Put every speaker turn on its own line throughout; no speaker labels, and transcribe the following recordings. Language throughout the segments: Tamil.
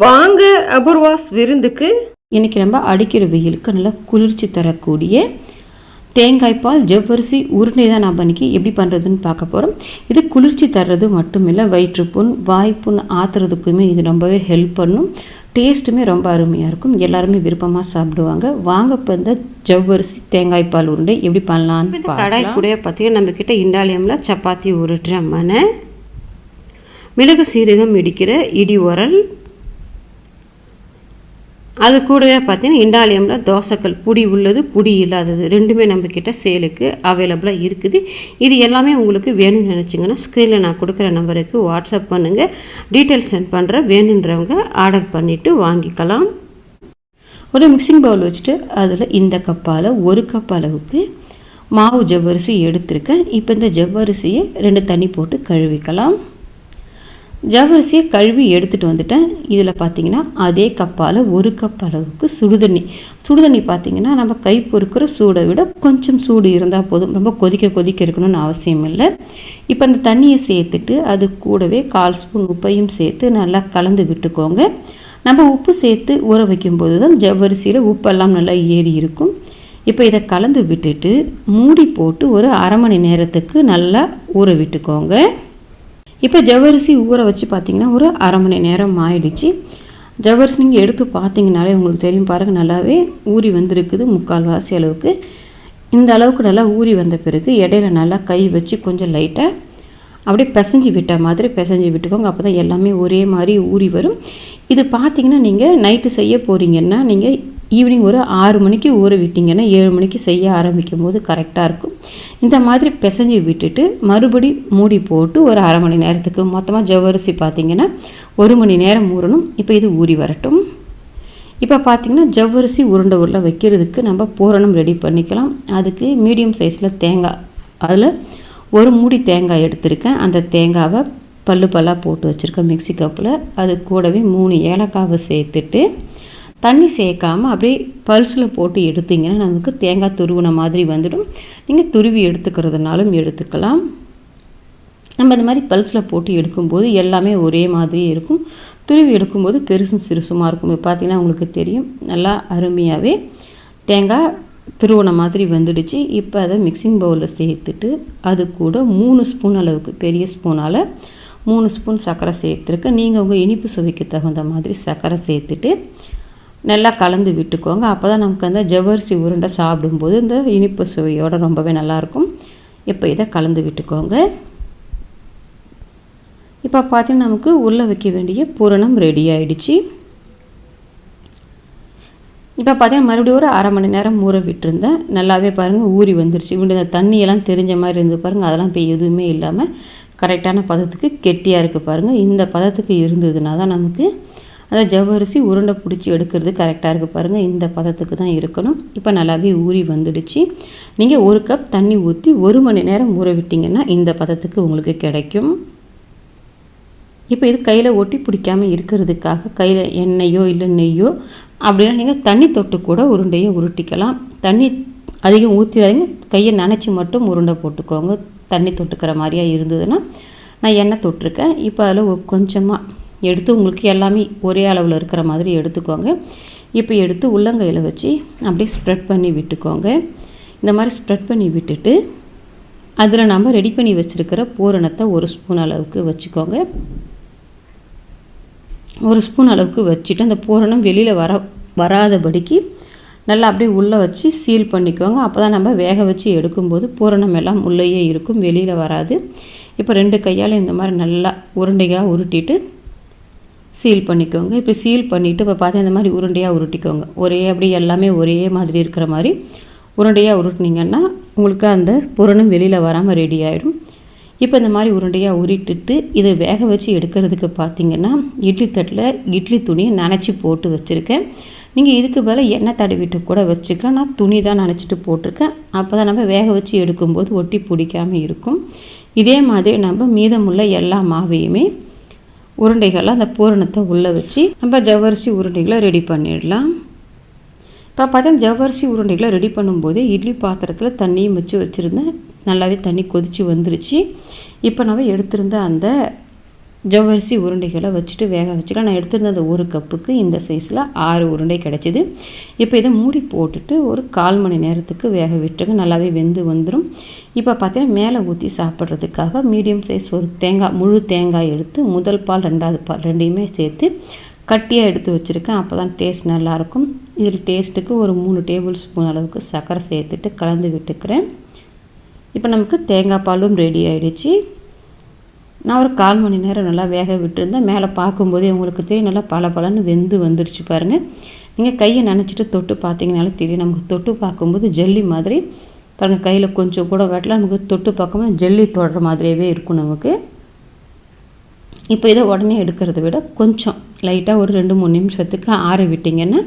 வாங்க அபூர்வாஸ் விருந்துக்கு. இன்றைக்கி நம்ம அடிக்கிற வெயிலுக்கு நல்லா குளிர்ச்சி தரக்கூடிய தேங்காய்ப்பால் ஜவ்வரிசி உருண்டை தான் நம்ம இன்றைக்கி எப்படி பண்ணுறதுன்னு பார்க்க போகிறோம் இது குளிர்ச்சி தர்றது மட்டும் இல்லை வயிற்றுப்புண் வாய்ப்புண் ஆத்துறதுக்குமே இது ரொம்பவே ஹெல்ப் பண்ணும். டேஸ்ட்டுமே ரொம்ப அருமையாக இருக்கும். எல்லாருமே விருப்பமாக சாப்பிடுவாங்க. வாங்க இப்போ இந்த ஜவ்வரிசி தேங்காய்ப்பால் உருண்டை எப்படி பண்ணலான்னு கடாய் கூட பார்த்தீங்கன்னா நம்மக்கிட்ட இண்டாலியமில் சப்பாத்தி உருட்டுற மனை மிளகு சீரகம் இடிக்கிற இடி உரல் அது கூடவே பார்த்தீங்கன்னா இண்டாலியமில் தோசைக்கல் புடி உள்ளது புடி இல்லாதது. ரெண்டுமே நம்மக்கிட்ட சேலுக்கு அவைலபிளாக இருக்குது. இது எல்லாமே உங்களுக்கு வேணும்னு நினச்சிங்கன்னா ஸ்க்ரீனில் நான் கொடுக்குற நம்பருக்கு வாட்ஸ்அப் பண்ணுங்கள் டீட்டெயில்ஸ் சென்ட் பண்ணுறேன் வேணுன்றவங்க ஆர்டர் பண்ணிவிட்டு வாங்கிக்கலாம். ஒரு மிக்சிங் பவுல் வச்சுட்டு அதில் இந்த கப்பால் ஒரு கப் அளவுக்கு மாவு ஜவ்வரிசி எடுத்திருக்கேன். இப்போ இந்த ஜவ்வரிசியை ரெண்டு தண்ணி போட்டு கழுவிக்கலாம். ஜவ்வரிசியை கழுவி எடுத்துகிட்டு வந்துட்டேன். இதில் பார்த்தீங்கன்னா அதே கப்பால் ஒரு கப் அளவுக்கு சுடுதண்ணி. சுடுதண்ணி பார்த்தீங்கன்னா நம்ம கை பொறுக்கிற சூடை விட கொஞ்சம் சூடு இருந்தால் போதும். ரொம்ப கொதிக்க கொதிக்க இருக்கணும்னு அவசியம் இல்லை. இப்போ அந்த தண்ணியை சேர்த்துட்டு அது கூடவே கால் ஸ்பூன் உப்பையும் சேர்த்து நல்லா கலந்து விட்டுக்கோங்க. நம்ம உப்பு சேர்த்து ஊற வைக்கும்போது தான் ஜவ்வரிசியில் உப்பெல்லாம் நல்லா ஏறி இருக்கும். இப்போ இதை கலந்து விட்டுட்டு மூடி போட்டு ஒரு அரை மணி நேரத்துக்கு நல்லா ஊற விட்டுக்கோங்க. இப்போ ஜவ்வரிசி ஊற வச்சு பார்த்தீங்கன்னா ஒரு அரை மணி நேரம் ஆயிடுச்சு. ஜவ்வரிசி நீங்கள் எடுத்து பார்த்தீங்கனாலே உங்களுக்கு தெரியும் பாருங்கள் நல்லாவே ஊறி வந்திருக்குது முக்கால்வாசி அளவுக்கு. இந்த அளவுக்கு நல்லா ஊறி வந்த பிறகு இடையில நல்லா கை வச்சு கொஞ்சம் லைட்டாக அப்படியே பிசைஞ்சு விட்ட மாதிரி பிசைஞ்சு விட்டுக்கோங்க. அப்போ தான் எல்லாமே ஒரே மாதிரி ஊறி வரும். இது பார்த்தீங்கன்னா நீங்கள் நைட்டு செய்ய போகிறீங்கன்னா நீங்கள் ஈவினிங் ஒரு ஆறு மணிக்கு ஊற விட்டிங்கன்னா ஏழு மணிக்கு செய்ய ஆரம்பிக்கும் போது கரெக்டாக இருக்கும். இந்த மாதிரி பிசைஞ்சு விட்டுட்டு மறுபடி மூடி போட்டு ஒரு அரை மணி நேரத்துக்கு மொத்தமாக ஜவ்வரிசி பார்த்திங்கன்னா ஒரு மணி நேரம் ஊறணும். இப்போ இது ஊறி வரட்டும். இப்போ பார்த்திங்கன்னா ஜவ்வரிசி உருண்டை உருளை வைக்கிறதுக்கு நம்ம பூரணம் ரெடி பண்ணிக்கலாம். அதுக்கு மீடியம் சைஸில் தேங்காய் அதில் ஒரு மூடி தேங்காய் எடுத்திருக்கேன். அந்த தேங்காவை பல்லு பல்லாக போட்டு வச்சுருக்கேன் மிக்சி கப்பில் அது கூடவே மூணு ஏலக்காவை சேர்த்துட்டு தண்ணி சேர்க்காமல் அப்படியே பல்ஸில் போட்டு எடுத்திங்கன்னா நமக்கு தேங்காய் துருவின மாதிரி வந்துடும். நீங்கள் துருவி எடுத்துக்கிறதுனாலும் எடுத்துக்கலாம். நம்ம இந்த மாதிரி பல்ஸில் போட்டு எடுக்கும்போது எல்லாமே ஒரே மாதிரி இருக்கும். துருவி எடுக்கும்போது பெருசும் சிறுசுமாக இருக்கும். இப்போ பார்த்தீங்கன்னா உங்களுக்கு தெரியும். நல்லா அருமையாகவே தேங்காய் துருவன மாதிரி வந்துடுச்சு. இப்போ அதை மிக்சிங் பவுலில் சேர்த்துட்டு அது கூட மூணு ஸ்பூன் அளவுக்கு பெரிய ஸ்பூனால் மூணு ஸ்பூன் சர்க்கரை சேர்த்துருக்கு நீங்கள் உங்கள் இனிப்பு சுவைக்கு தகுந்த மாதிரி சர்க்கரை சேர்த்துட்டு நல்லா கலந்து விட்டுக்கோங்க. அப்போ தான் நமக்கு அந்த ஜவ்வரிசி உருண்டை சாப்பிடும்போது இந்த இனிப்பு சுவையோடு ரொம்பவே நல்லாயிருக்கும். இப்போ இதை கலந்து விட்டுக்கோங்க. இப்போ பார்த்தீங்கன்னா நமக்கு உள்ளே வைக்க வேண்டிய பூரணம் ரெடி ஆகிடுச்சு இப்போ பார்த்தீங்கன்னா மறுபடியும் ஒரு அரை மணி நேரம் ஊற விட்டுருந்தேன். நல்லாவே பாருங்கள் ஊறி வந்துருச்சு. இப்படி இந்த தண்ணியெல்லாம் தெரிஞ்ச மாதிரி இருந்து பாருங்கள் அதெல்லாம் இப்போ எதுவுமே இல்லாமல் கரெக்டான பதத்துக்கு கெட்டியாக இருக்குது பாருங்கள் இந்த பதத்துக்கு இருந்ததுன்னா தான் நமக்கு அந்த ஜவ்வரிசி உருண்டை பிடிச்சி எடுக்கிறது கரெக்டாக இருக்குது பாருங்கள் இந்த பதத்துக்கு தான் இருக்கணும். இப்போ நல்லாவே ஊறி வந்துடுச்சு. நீங்கள் ஒரு கப் தண்ணி ஊற்றி ஒரு மணி நேரம் ஊற விட்டிங்கன்னா இந்த பதத்துக்கு உங்களுக்கு கிடைக்கும். இப்போ இது கையில் ஒட்டி பிடிக்காமல் இருக்கிறதுக்காக கையில் எண்ணெயோ இல்லை நெய்யோ அப்படின்னா நீங்கள் தண்ணி தொட்டு கூட உருண்டையை உருட்டிக்கலாம். தண்ணி அதிகம் ஊற்றிடாதீங்க கையை நினச்சி மட்டும் உருண்டை போட்டுக்கோங்க. தண்ணி தொட்டுக்கிற மாதிரியா இருந்ததுன்னா நான் எண்ணெய் தொட்டிருக்கேன். இப்போ அதில் கொஞ்சமாக எடுத்து உங்களுக்கு எல்லாமே ஒரே அளவில் இருக்கிற மாதிரி எடுத்துக்கோங்க. இப்போ எடுத்து உள்ளங்கையில் வச்சு அப்படியே ஸ்ப்ரெட் பண்ணி விட்டுக்கோங்க. இந்த மாதிரி ஸ்ப்ரெட் பண்ணி விட்டுட்டு அதில் நம்ம ரெடி பண்ணி வச்சுருக்கிற பூரணத்தை ஒரு ஸ்பூன் அளவுக்கு வச்சுக்கோங்க. ஒரு ஸ்பூன் அளவுக்கு வச்சுட்டு அந்த பூரணம் வெளியில் வர வராதபடிக்கு நல்லா அப்படியே உள்ளே வச்சு சீல் பண்ணிக்கோங்க. அப்போ தான் நம்ம வேக வச்சு எடுக்கும்போது பூரணம் எல்லாம் உள்ளேயே இருக்கும் வெளியில் வராது. இப்போ ரெண்டு கையால் இந்த மாதிரி நல்லா உருண்டையாக உருட்டிட்டு சீல் பண்ணிக்கோங்க. இப்போ சீல் பண்ணிவிட்டு இப்போ பார்த்தா இந்த மாதிரி உருண்டையாக உருட்டிக்கோங்க. ஒரே அப்படி எல்லாமே ஒரே மாதிரி இருக்கிற மாதிரி உருண்டையாக உருட்டினீங்கன்னா உங்களுக்கு அந்த பூரணம் வெளியில் வராமல் ரெடி ஆகிடும் இப்போ இந்த மாதிரி உருண்டையாக உருட்டிட்டு இதை வேக வச்சு எடுக்கிறதுக்கு பார்த்தீங்கன்னா இட்லி தட்டில் இட்லி துணியை நனைச்சி போட்டு வச்சுருக்கேன். நீங்கள் இதுக்கு பதில் எண்ணெய் தடவிட்டு கூட வச்சுக்கலாம். நான் துணி தான் நினச்சிட்டு போட்டிருக்கேன். அப்போ தான் நம்ம வேக வச்சு எடுக்கும்போது ஒட்டி பிடிக்காமல் இருக்கும். இதே மாதிரி நம்ம மீதமுள்ள எல்லா மாவையுமே உருண்டைகளை அந்த பூரணத்தை உள்ளே வச்சு நம்ம ஜவ்வரிசி உருண்டைகளை ரெடி பண்ணிடலாம். இப்போ பார்த்தா ஜவ்வரிசி உருண்டைகளை ரெடி பண்ணும்போது இட்லி பாத்திரத்தில் தண்ணியும் வச்சு வச்சுருந்தேன். நல்லாவே தண்ணி கொதித்து வந்துருச்சு. இப்போ நம்ம எடுத்திருந்த அந்த ஜவ்வரிசி உருண்டைகளை வச்சுட்டு வேக வச்சுக்கலாம். நான் எடுத்திருந்த ஒரு கப்புக்கு இந்த சைஸில் ஆறு உருண்டை கிடச்சிது. இப்போ இதை மூடி போட்டுட்டு ஒரு கால் மணி நேரத்துக்கு வேக விட்டுருங்க. நல்லாவே வெந்து வந்துடும் இப்போ பார்த்தீங்கன்னா மேலே ஊற்றி சாப்பிட்றதுக்காக மீடியம் சைஸ் ஒரு தேங்காய் முழு தேங்காய் எடுத்து முதல் பால் ரெண்டாவது பால் ரெண்டையுமே சேர்த்து கட்டியாக எடுத்து வச்சுருக்கேன். அப்போ தான் டேஸ்ட் நல்லாயிருக்கும். இதில் டேஸ்ட்டுக்கு ஒரு மூணு டேபிள் ஸ்பூன் அளவுக்கு சர்க்கரை சேர்த்துட்டு கலந்து விட்டுக்கிறேன். இப்போ நமக்கு தேங்காய் பாலும் ரெடி ஆகிடுச்சு நான் ஒரு கால் மணி நேரம் நல்லா வேக விட்டுருந்தேன். மேலே பார்க்கும்போதே உங்களுக்கு தெரியும் நல்லா பல பலன்னு வெந்து வந்துடுச்சு பாருங்கள் நீங்கள் கையை நினச்சிட்டு தொட்டு பார்த்தீங்கனாலே தெரியும். நமக்கு தொட்டு பார்க்கும்போது ஜல்லி மாதிரி பாருங்கள் கையில் கொஞ்சம் கூட வெட்டலாம் நமக்கு தொட்டு பார்க்கும்போது ஜல்லி தொடுற மாதிரியே இருக்கும் நமக்கு. இப்போ இதை உடனே எடுக்கிறத விட கொஞ்சம் லைட்டாக ஒரு ரெண்டு மூணு நிமிஷத்துக்கு ஆற விட்டிங்கன்னா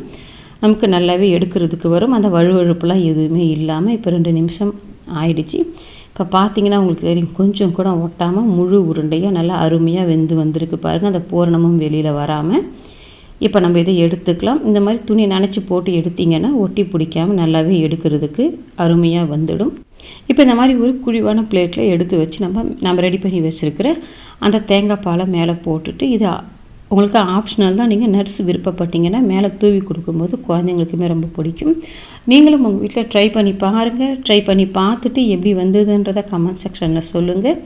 நமக்கு நல்லாவே எடுக்கிறதுக்கு வரும். அந்த வழுவழுப்புலாம் எதுவுமே இல்லாமல் இப்போ ரெண்டு நிமிஷம் ஆயிடுச்சு. இப்போ பார்த்தீங்கன்னா உங்களுக்கு தெரியும் கொஞ்சம் கூட ஒட்டாமல் முழு உருண்டையாக நல்லா அருமையாக வெந்து வந்திருக்கு பாருங்கள் அந்த பூரணமும் வெளியில் வராமல் இப்போ நம்ம இதை எடுத்துக்கலாம். இந்த மாதிரி துணி நினச்சி போட்டு எடுத்திங்கன்னா ஒட்டி பிடிக்காமல் நல்லாவே எடுக்கிறதுக்கு அருமையாக வந்துடும். இப்போ இந்த மாதிரி ஒரு குழிவான பிளேட்டில் எடுத்து வச்சு நம்ம நம்ம ரெடி பண்ணி வச்சுருக்கிற அந்த தேங்காய் பாலை மேலே போட்டுட்டு இதை உங்களுக்கு ஆப்ஷனல் தான். நீங்கள் நட்ஸ் விருப்பப்பட்டீங்கன்னா மேலே தூவி கொடுக்கும்போது குழந்தைங்களுக்குமே ரொம்ப பிடிக்கும். நீங்களும் உங்கள் வீட்டில் ட்ரை பண்ணி பாருங்கள் ட்ரை பண்ணி பார்த்துட்டு எப்படி வந்ததுன்றதை கமெண்ட் செக்ஷனில் சொல்லுங்கள்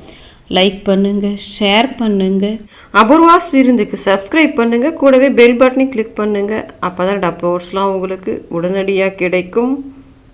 லைக் பண்ணுங்கள் ஷேர் பண்ணுங்கள் அபூர்வாஸ் விருந்துக்கு சப்ஸ்கிரைப் பண்ணுங்கள் கூடவே பெல் பட்டனை கிளிக் பண்ணுங்கள் அப்போ தான் டப்போர்ஸ்லாம் உங்களுக்கு உடனடியாக கிடைக்கும்.